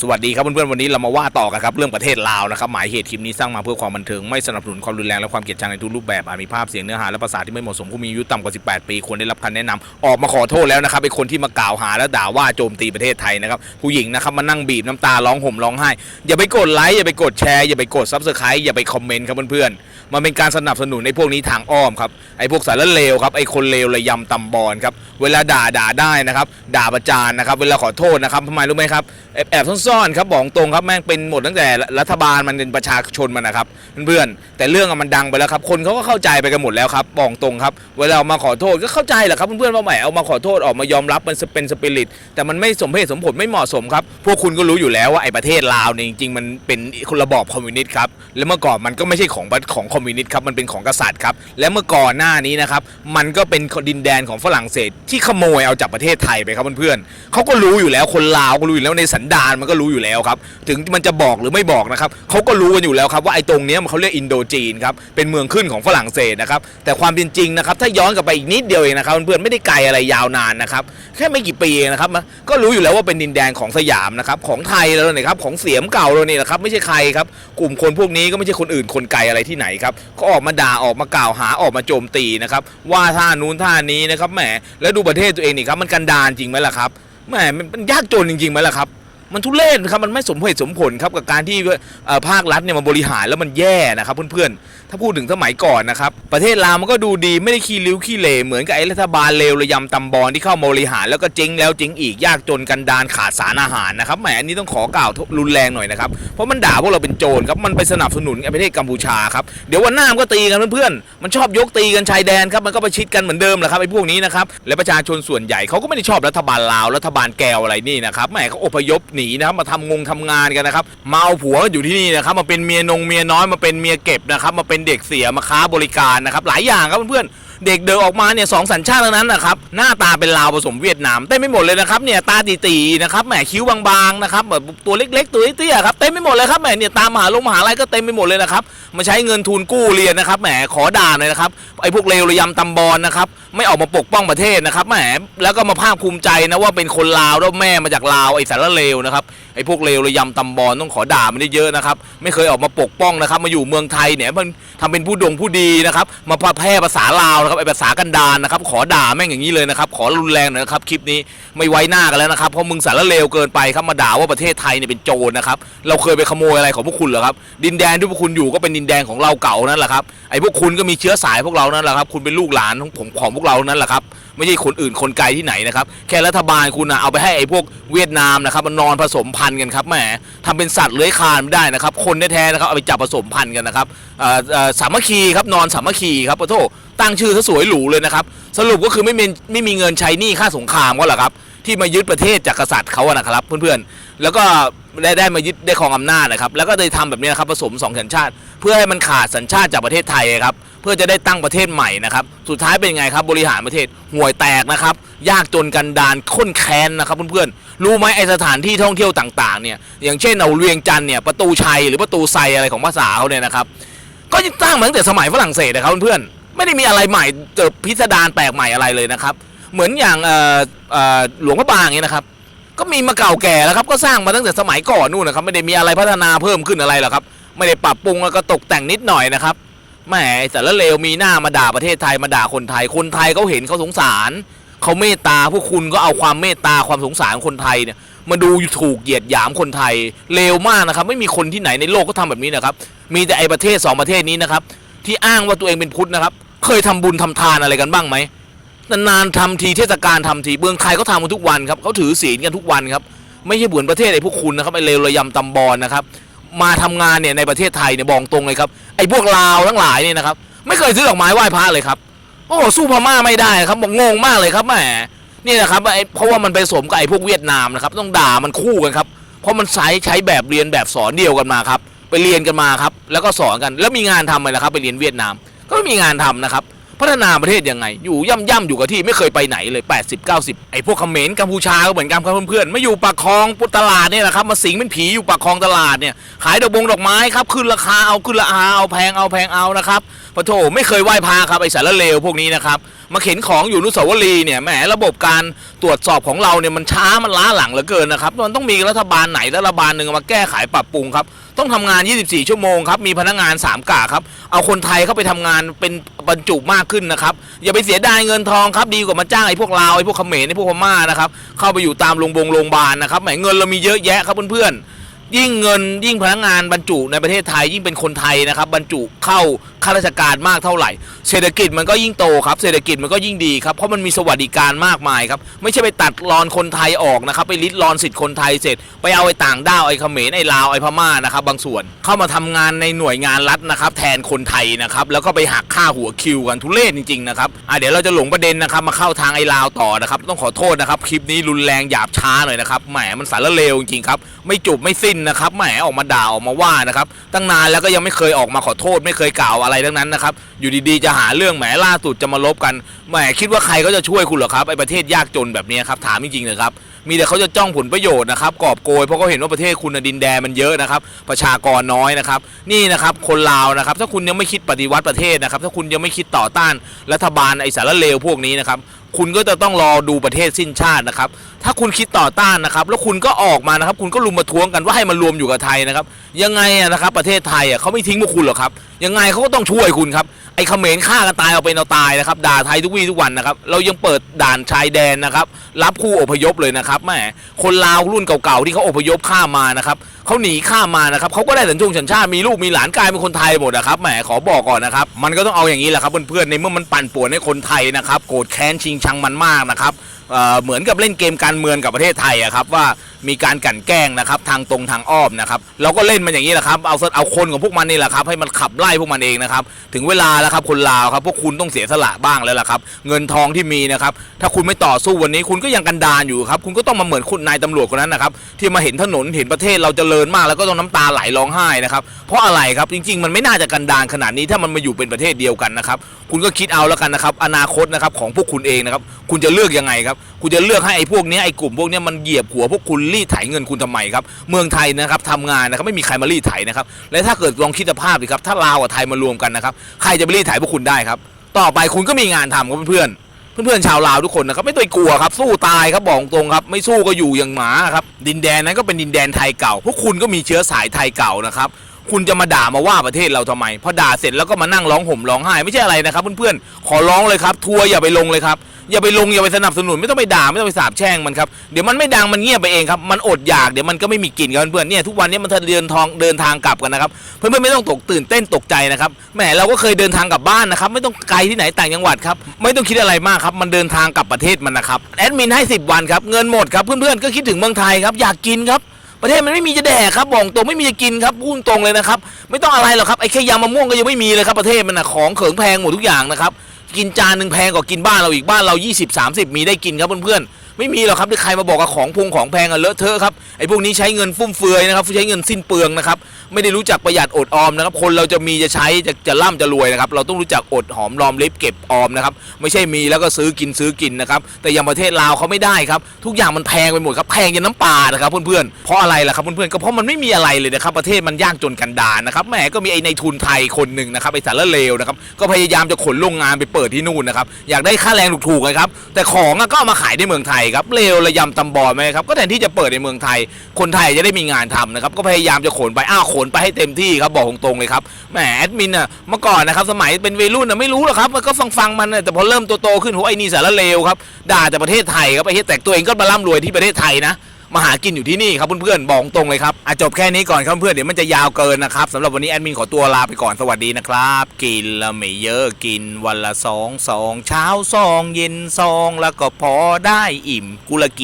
สวัสดีครับเพื่อนๆวันนี้เรามาว่าต่อกันครับเรื่องประเทศลาวนะครับหมายเหตุคลิปนี้สร้างมาเพื่อความบันเทิงไม่สนับสนุนความรุนแรงและความเกลียดชังในทุกรูปแบบอาจมีภาพเสียงเนื้อหาและภาษาที่ไม่เหมาะสมผู้มีอายุต่ำกว่า 18 ปีควรได้รับคำแนะนำออกมาขอโทษแล้วนะครับไอ้คนที่มากล่าวหาและด่าว่าโจมตีประเทศไทยนะครับผู้หญิงนะครับมานั่งบีบน้ำตาร้องห่มร้องไห้อย่าไปกดไลค์อย่าไปกดแชร์อย่าไปกดซับสไครต์อย่าไปคอมเมนต์ครับเพื่อนๆมันเป็นการสนับสนุนในพวกนี้ทางอ้อมครับไอ้พวกสารเลวครับไอ้คนเลวระยำตำบอลครับเวลาด่าด่าได้นะครับด่าประจานนะครับเวลาขอโทษนะครับทำไมรู้ไหมครับแอบแอบซ่อนครับบอกตรงครับแม่งเป็นหมดตั้งแต่รัฐบาลมันเป็นประชาชนมันนะครับเพื่อนๆแต่เรื่องมันดังไปแล้วครับคนเขาก็เข้าใจไปกันหมดแล้วครับบอกตรงครับ เวลาเอามาขอโทษก็เข้าใจแหละครับเพื่อนๆว่าแหมเอามาขอโทษออกมายอมรับมันเป็นสปิริตแต่มันไม่สมเหตุสมผลไม่เหมาะสมครับพวกคุณก็รู้อยู่แล้วว่าไอ้ประเทศลาวเนี่ยจริงๆมันเป็นระบอบคอมมิวนิสต์ครับและเมื่อก่อนมันก็ไม่ใช่ของของคอมมิวนิสต์ครับมันเป็นของกษัตริย์ครับและเมื่อก่อนหน้านี้นะครับมันก็เป็นดินแดนของฝรั่งเศสที่ขโมยเอาจากประเทศไทยไปครับเพื่อนๆเขาก็รู้อยู่แล้วคนลาวก็รู้อยู่แล้วในสันดานมันก็รู้อยู่แล้วครับถึงมันจะบอกหรือไม่บอกนะครับเขาก็รู้กันอยู่แล้วครับว่าไอ้ตรงเนี้ยมันเขาเรียกอินโดจีนครับเป็นเมืองขึ้นของฝรั่งเศสนะครับแต่ความเป็นจริงนะครับถ้าย้อนกลับไปอีกนิดเดียวเองนะครับเพื่อนๆไม่ได้ไกลอะไรยาวนานนะครับแค่ไม่กี่ปีเองนะครับก็รู้อยู่แล้วว่าเป็นดินแดนของสยามนะครับของไทยแล้วเนี่ยครับของเสียมเก่าเราเนี่ยนะครับไม่ใช่ใครครับกลุ่มคนพวกนี้ก็ไม่ใช่คนอื่นคนไกลอะไรที่ไหนครับก็ออกมาด่าออกมากล่าวหาออกมาโจมตีนะครับว่าท่านู้นท่านี้นะครับแหมแล้วดูประเทศตัวเองนี่ครับมันกันดานจริงไหมล่ะครับแหมมันยากจนจริงๆไหมล่ะครับ มันทุเรศครับมันไม่สมเหตุสมผลครับกับการที่เอ่อภาครัฐเนี่ยมาบริหารแล้วมันแย่นะครับเพื่อนๆถ้าพูดถึงสมัยก่อนนะครับประเทศลาวมันก็ดูดีไม่ได้ขี้ริ้วขี้เหร่เหมือนกับไอ้รัฐบาลเลวระยำตำบอลที่เข้ามาบริหารแล้วก็เจ๊งแล้วเจ๊งอีกยากจนกันดานขาดสารอาหารนะครับแหมอันนี้ต้องขอกล่าวรุนแรงหน่อยนะครับเพราะมันด่าพวกเราเป็นโจรครับมันไปสนับสนุนไอ้ประเทศกัมพูชาครับเดี๋ยววันหน้ามันก็ตีกันเพื่อนๆมันชอบยกตีกันชายแดนครับมันก็ประชิดกันเหมือนเดิมแหละครับไอ้พวกนี้นะครับและประชาชนส่วนใหญ่เขาก็ไม่ได้ชอบรัฐบาลลาวรัฐบาลแกวอะไรนี่นะครับแหมเขาอพยพหนีนะครับมาทำงงทำงานกันนะครับมาเอาผัวกันอยู่ที่นี่นะครับมาเป็นเมียนงเมียน้อยมาเป็นเมียเก็บนะครับมาเป็นเด็กเสียมาค้าบริการนะครับหลายอย่างครับเพื่อนๆ เด็กเดินออกมาเนี่ยสองสัญชาติทั้งนั้นนะครับหน้าตาเป็นลาวผสมเวียดนามเต็มไปหมดเลยนะครับเนี่ยตาตีๆนะครับแหมคิ้วบางๆนะครับแบบตัวเล็กๆตัวเตี้ยๆครับเต็มไปหมดเลยครับแหมเนี่ยตามมหาลงมหาลัยก็เต็มไปหมดเลยนะครับมาใช้เงินทุนกู้เรียนนะครับแหมขอด่าหน่อยนะครับไอ้พวกเลวระยำตำบอลนะครับไม่ออกมาปกป้องประเทศนะครับแหมแล้วก็มาภาคภูมิใจนะว่าเป็นคนลาวแล้วแม่มาจากลาวไอ้สารเลวนะครับไอ้พวกเลวระยำตำบอลต้องขอด่ามันได้เยอะนะครับไม่เคยออกมาปกป้องนะครับมาอยู่เมืองไทยเนี่ยมันทำเป็นผู้ดงผู้ดีนะครับมาแพร่ภาษาลาวนะครับไอ้ภาษากันดารนะครับ ขอด่าแม่งอย่างนี้เลยนะครับ ขอรุนแรงหน่อยนะครับคลิปนี้ไม่ไว้หน้ากันแล้วนะครับเพราะมึงสารเลวเกินไปครับมาด่าว่าประเทศไทยเนี่ยเป็นโจรนะครับเราเคยไปขโมยอะไรของพวกคุณเหรอครับดินแดนที่พวกคุณอยู่ก็เป็นดินแดนของเราเก่านั่นแหละครับไอ้พวกคุณก็มีเชื้อสายพวกเรานั่นแหละครับ คุณเป็นลูกหลานของผมของพวกเรานั่นแหละครับ ไม่ใช่คนอื่นคนไกลที่ไหนนะครับ แค่รัฐบาลคุณนะเอาไปให้ไอ้พวกเวียดนามนะครับมันนอนผสมพันธุ์กันครับแหมทำเป็นสัตว์เลื้อยคลานไม่ได้นะครับ คนแท้ๆนะครับเอาไปจับผสมพันธุ์กันนะครับสามัคคีครับนอนสามัคคีครับขอโทษตั้งชื่อซะสวยหรูเลยนะครับ สรุปก็คือไม่มีไม่มีเงินใช้หนี้ค่าสงครามก็เหรอครับ ที่มายึดประเทศจากกษัตริย์เขาอะนะครับ เพื่อนๆ แล้วก็ได้ได้มายึดได้ครองอำนาจนะครับ แล้วก็ได้ทำแบบนี้นะครับผสมสองสัญชาติ เพื่อให้มันขาดสัญชาติจากประเทศไทยครับ เพื่อจะได้ตั้งประเทศใหม่นะครับ สุดท้ายเป็นไงครับบริหารประเทศห่วยแตกนะครับ ยากจนกันดานข้นแค้นนะครับเพื่อนๆ รู้ไหมไอสถานที่ท่องเที่ยวต่างๆ เนี่ย อย่างเช่นเอาเวียงจันทร์เนี่ยประตูชัยหรือประตูไซอะไรของภาษาเขาเนี่ยนะครับ ก็ยังตั้งมาตั้งแต่สมัยฝรั่งเศสนะครับเพื่อนๆ ไม่ได้มีอะไรใหม่เจอพิสดารแปลกใหม่อะไรเลยนะครับ เหมือนอย่างหลวงพระบางอย่างเงี้ยนะครับ ก็มีมาเก่าแก่แล้วครับก็สร้างมาตั้งแต่สมัยก่อนนู่นนะครับ ไม่ได้มีอะไรพัฒนาเพิ่มขึ้นอะไรหรอกครับ ไม่ได้ปรับปรุงแล้วก็ตกแต่งนิดหน่อยนะครับแหมไอ้สารเลวมีหน้ามาด่าประเทศไทยมาด่าคนไทย คนไทยเขาเห็นเขาสงสารเขาเมตตาพวกคุณก็เอาความเมตตาความสงสารคนไทยเนี่ยมาดูถูกเหยียดหยามคนไทยเลวมากนะครับ ไม่มีคนที่ไหนในโลกก็ทำแบบนี้นะครับ มีแต่ไอ้ประเทศสองประเทศนี้นะครับ ที่อ้างว่าตัวเองเป็นพุทธนะครับ เคยทำบุญทำทานอะไรกันบ้างไหม นานๆทำทีเทศกาลทำทีเมืองไทยเขาทำกันทุกวันครับเขาถือศีลกันทุกวันครับ ไม่ใช่เหมือนประเทศไอ้พวกคุณนะครับไอ้เลวระยำตำบอลนะครับ มาทำงานเนี่ยในประเทศไทยเนี่ยบอกตรงเลยครับไอ้พวกลาวทั้งหลายเนี่ยนะครับ ไม่เคยซื้อดอกไม้ไหว้พระเลยครับโอ้สู้พม่าไม่ได้ครับบอกงงมากเลยครับแหมนี่นะครับไอ้เพราะว่ามันไปสมกับไอ้พวกเวียดนามนะครับ ต้องด่ามันคู่กันครับเพราะมันใช้ใช้แบบเรียนแบบสอนเดียวกันมาครับไปเรียนกันมาครับแล้วก็สอนกันแล้วมีงานทำไหมล่ะครับ ไปเรียนเวียดนาม ก็ไม่มีงานทำนะครับ พัฒนาประเทศยังไง อยู่ย่ำย่ำๆอยู่กับที่ไม่เคยไปไหนเลย 80 90 ไอ้พวกเขมรกัมพูชาก็เหมือนกันครับเพื่อนๆไม่อยู่ปากคลองตลาดเนี่ยแหละครับมาสิงเป็นผีอยู่ปากคลองตลาดเนี่ยขายดอกบงดอกไม้ครับขึ้นราคาเอาขึ้นราคาเอาแพงเอาแพงเอานะครับปะโถไม่เคยไหว้พระครับไอ้สารเลวพวกนี้นะครับมาเข็นของอยู่นุสาวรีเนี่ยแหมระบบการตรวจสอบของเราเนี่ยมันช้ามันล้าหลังเหลือเกินนะครับมันต้องมีรัฐบาลไหนรัฐบาลหนึ่งมาแก้ไขปรับปรุงครับ ต้องทำงาน 24 ชั่วโมงครับ มีพนักงาน 3กะครับ เอาคนไทยเข้าไปทำงานเป็นบรรจุมากขึ้นนะครับ อย่าไปเสียดายเงินทองครับ ดีกว่ามาจ้างไอ้พวกลาว ไอ้พวกเขมรไอ้พวกพม่านะครับ เข้าไปอยู่ตามโรงบงโรงพยาบาลนะครับแหมเงินเรามีเยอะแยะครับเพื่อนๆ ยิ่งเงินยิ่งพนักงานบรรจุในประเทศไทยยิ่งเป็นคนไทยนะครับ บรรจุเข้าข้าราชการมากเท่าไหร่ เศรษฐกิจมันก็ยิ่งโตครับเศรษฐกิจมันก็ยิ่งดีครับเพราะมันมีสวัสดิการมากมายครับไม่ใช่ไปตัดรอนคนไทยออกนะครับไปลิดรอนสิทธิ์คนไทยเสร็จ ไปเอาไอ้ต่างด้าวไอ้เขมรไอ้ลาวไอ้พม่านะครับบางส่วนเข้ามาทำงานในหน่วยงานรัฐนะครับแทนคนไทยนะครับแล้วก็ไปหักค่าหัวคิวกันทุเรศจริงๆนะครับอะเดี๋ยวเราจะหลงประเด็นนะครับมาเข้าทางไอ้ลาวต่อนะครับต้องขอโทษนะครับคลิปนี้รุนแรงหยาบช้าหน่อยนะครับแหมมันสารเลวจริงๆครับไม่จบไม่สิ้นนะครับแหมออกมาด่าออกมาว่านะครับตั้งนานแล้วก็ยังไม่เคยออกมาขอโทษ ไม่เคยกล่าวอะไรทั้งนั้นนะครับอยู่ดีๆจะหาเรื่องแหมล่าสุดจะมาลบกันแหมคิดว่าใครก็จะช่วยคุณเหรอครับไอ้ประเทศยากจนแบบนี้ครับถามจริงๆเลยครับมีแต่เขาจะจ้องผลประโยชน์นะครับกอบโกยเพราะเขาเห็นว่าประเทศคุณดินแดนมันเยอะนะครับประชากรน้อยนะครับนี่นะครับคนลาวนะครับถ้าคุณยังไม่คิดปฏิวัติประเทศนะครับถ้าคุณยังไม่คิดต่อต้านรัฐบาลไอสารเลวพวกนี้นะครับคุณก็จะต้องรอดูประเทศสิ้นชาตินะครับ ถ้าคุณคิดต่อต้านนะครับ แล้วคุณก็ออกมานะครับ คุณก็ลุมมาทวงกันว่าให้มันรวมอยู่กับไทยนะครับ ยังไงนะครับ ประเทศไทยอะเขาไม่ทิ้งพวกคุณหรอกครับ ยังไงเขาก็ต้องช่วยคุณครับ ไอ้เขมรฆ่ากันตายเอาเป็นเอาตายนะครับ ด่าไทยทุกวี่ทุกวันนะครับ เรายังเปิดด่านชายแดนนะครับ รับผู้อพยพเลยนะครับแหมคนลาวรุ่นเก่าๆที่เขาอพยพข้ามมานะครับ เขาหนีข้ามมานะครับเขาก็ได้สัญชงสัญชาติมีลูกมีหลานกลายเป็นคนไทยหมดนะครับแหมขอบอกก่อนนะครับมันก็ต้องเอาอย่างนี้แหละครับเพื่อนๆในเมื่อมันปั่นป่วนให้คนไทยนะครับโกรธแค้นชิงชังมันมากนะครับ เเหมือนกับเล่นเกมการเมืองกับประเทศไทยอะครับว่ามีการกั่นแกล้งนะครับทางตรงทางอ้อมนะครับเราก็เล่นมันอย่างนี้แหละครับเอาเอาคนของพวกมันนี่แหละครับให้มันขับไล่พวกมันเองนะครับถึงเวลาแล้วครับคนลาวครับพวกคุณต้องเสียสละบ้างแล้วล่ะครับเงินทองที่มีนะครับถ้าคุณไม่ต่อสู้วันนี้คุณก็ยังกันดานอยู่ครับคุณก็ต้องมาเหมือนคุณนายตำรวจคนนั้นนะครับที่มาเห็นถนนเห็นประเทศเราเจริญมากแล้วก็ต้องน้ำตาไหลร้องไห้นะครับเพราะอะไรครับจริง ๆ มันไม่น่าจะกันดานขนาดนี้ถ้ามันมาอยู่เป็นประเทศเดียวกันนะครับคุณก็คิดเอาแล้วกันนะครับอนาคตนะครับของพวกคุณเองนะครับคุณจะเลือกยังไงครับคุณจะเลือกให้ไอ้พวกนี้ไอ้กลุ่มพวกนี้มันเหยียบหัวพวกคุณรีดไถเงินคุณทำไมครับ เมืองไทยนะครับทำงานนะครับไม่มีใครมารีดไถนะครับ และถ้าเกิดลองคิดสภาพดิครับ ถ้าลาวกับไทยมารวมกันนะครับ ใครจะไปรีดไถพวกคุณได้ครับ ต่อไปคุณก็มีงานทำครับเพื่อนเพื่อนๆชาวลาวทุกคนนะครับไม่ต้องกลัวครับ สู้ตายครับบอกตรงครับ ไม่สู้ก็อยู่อย่างหมาครับ ดินแดนนั้นก็เป็นดินแดนไทยเก่า พวกคุณก็มีเชื้อสายไทยเก่านะครับคุณจะมาด่ามาว่าประเทศเราทำไมพอด่าเสร็จแล้วก็มานั่งร้องห่มร้องไห้ไม่ใช่อะไรนะครับ เพื่อนๆขอร้องเลยครับ ทัวร์อย่าไปลงเลยครับ อย่าไปลงอย่าไปสนับสนุนไม่ต้องไปด่าไม่ต้องไปสาบแช่งมันครับเดี๋ยวมันไม่ดังมันเงียบไปเองครับมันอดอยากเดี๋ยวมันก็ไม่มีกินครับเพื่อนๆเนี่ยทุกวันนี้มันเดินทางเดินทางกลับกันนะครับเพื่อนๆไม่ต้องตกตื่นเต้นตกใจนะครับแหมเราก็เคยเดินทางกลับบ้านนะครับไม่ต้องไกลที่ไหนต่างจังหวัดครับไม่ต้องคิดอะไรมากครับมันเดินทางกลับประเทศมันนะครับแอดมินให้ 10 วันครับเงินหมดครับเพื่อนๆก็คิดถึงเมืองไทยครับอยากกินครับประเทศมันไม่มีจะแดกครับบอกตรงไม่มีจะกินครับพูดตรงเลยนะครับ ไม่ต้องอะไรหรอกครับไอ้แค่ยำมะม่วงก็ยังไม่มีเลยครับประเทศมันนะของเขิงแพงหมดทุกอย่างนะครับ กินจานหนึ่งแพงกว่ากินบ้านเราอีกบ้านเรา 20 30 มีได้กินครับเพื่อนๆ ไม่มีหรอกครับที่ใครมาบอกว่าของพงของแพงอะเลอะเทอะครับไอ้พวกนี้ใช้เงินฟุ่มเฟือยนะครับใช้เงินสิ้นเปลืองนะครับไม่ได้รู้จักประหยัดอดออมนะครับคนเราจะมีจะใช้จะจะร่ำจะรวยนะครับเราต้องรู้จักอดหอมรอมริบเก็บออมนะครับไม่ใช่มีแล้วก็ซื้อกินซื้อกินนะครับแต่อย่างประเทศลาวเขาไม่ได้ครับทุกอย่างมันแพงไปหมดครับแพงยันน้ำปลานะครับเพื่อนๆเพราะอะไรล่ะครับเพื่อนๆก็เพราะมันไม่มีอะไรเลยนะครับประเทศมันยากจนกันดารนะครับแหมก็มีไอ้ในทุนไทยคนหนึ่งนะครับไอ้สารเลวนะครับก็พยายามจะขนโรงงานไปเปิดที่นู่นนะครับอยากได้ค่าแรงถูกๆเลยครับแต่ของก็เอามาขายในเมืองไทยครับเลวระยำตำบอดไหมครับก็แทนที่จะเปิดในเมืองไทย คนไทยจะได้มีงานทำนะครับก็พยายามจะขนไปอ้าวขนไปให้เต็มที่ครับบอกตรงๆเลยครับแหมแอดมินอะเมื่อก่อนนะครับสมัยเป็นวัยรุ่นอะไม่รู้หรอกครับมันก็ฟังฟังมันอะแต่พอเริ่มโตๆขึ้นโหไอ้นี่สารเลวครับด่าแต่ประเทศไทยครับไอ้เหี้ยแต่ตัวเองก็มาล่ำรวยที่ประเทศไทยนะ มาหากินอยู่ที่นี่ครับเพื่อนๆบอกตรงเลยครับอจบแค่นี้ก่อนครับเพื่อนเดี๋ยวมันจะยาวเกินนะครับสำหรับวันนี้แอดมินขอตัวลาไปก่อนสวัสดีนะครับ กินละไม่เยอะกินวันละสองสองเช้าสองเย็นสองแล้วก็พอได้อิ่มกุลกิ